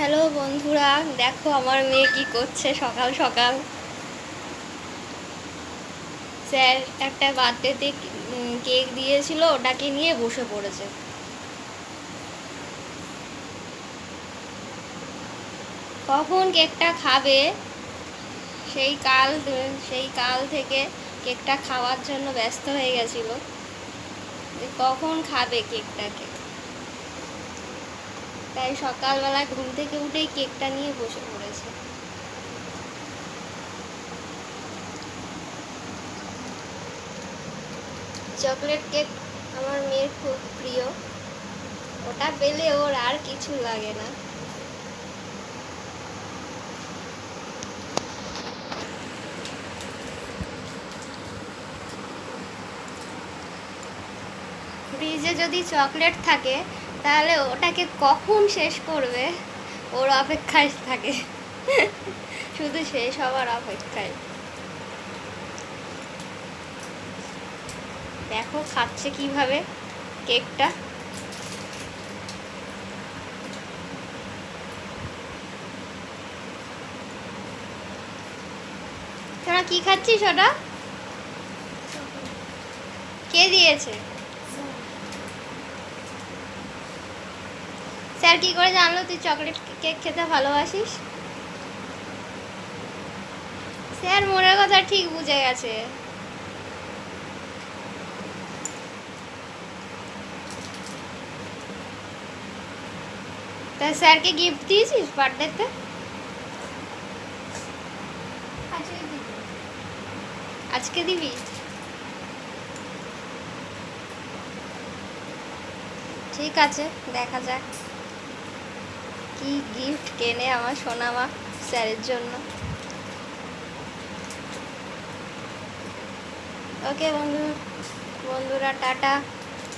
Hello বন্ধুরা, দেখো আমার মেয়ে কি করছে সকাল সকাল। স্যার, একটা বার্থডেতে কেক দিয়েছিল, ওটাকে নিয়ে বসে পড়েছে। কখন কেকটা খাবে? সেই কাল সেই কাল থেকে কেকটা খাওয়ার জন্য ব্যস্ত হয়ে গেছিল। কখন খাবে কেকটাকে? তাই সকালবেলা ঘুম থেকে উঠেই কেকটা নিয়ে বসে পড়েছে। চকলেট কেক আমার মেয়ের খুব প্রিয়। ওটা পেলে ওর আর কিছু লাগে না। ফ্রিজে যদি চকলেট থাকে তাহলে ওটাকে কখন শেষ করবে? ওর অপেক্ষায় থাকে। শুধু শেষ হওয়ার অপেক্ষায়। দেখো খাচ্ছে কীভাবে কেকটা। তোরা কি খাচ্ছিস ওটা? কে দিয়েছে? স্যার কি করে জানলো? তুই চকলেট কেক খেতে ভালোবাসিস? স্যার, মনের কথা ঠিক বুঝে গেছে। তা স্যারকে গিফট দিয়েছিস বার্থডেতে আজকে দিবি? ঠিক আছে, দেখা যাক। কি গিফট কেনে আমার সোনামা স্যারের জন্য? ওকে বন্ধু, বন্ধুরা, টাটা।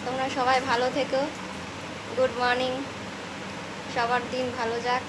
তোমরা সবাই ভালো থেকো। গুড মর্নিং সবার দিন ভালো যাক।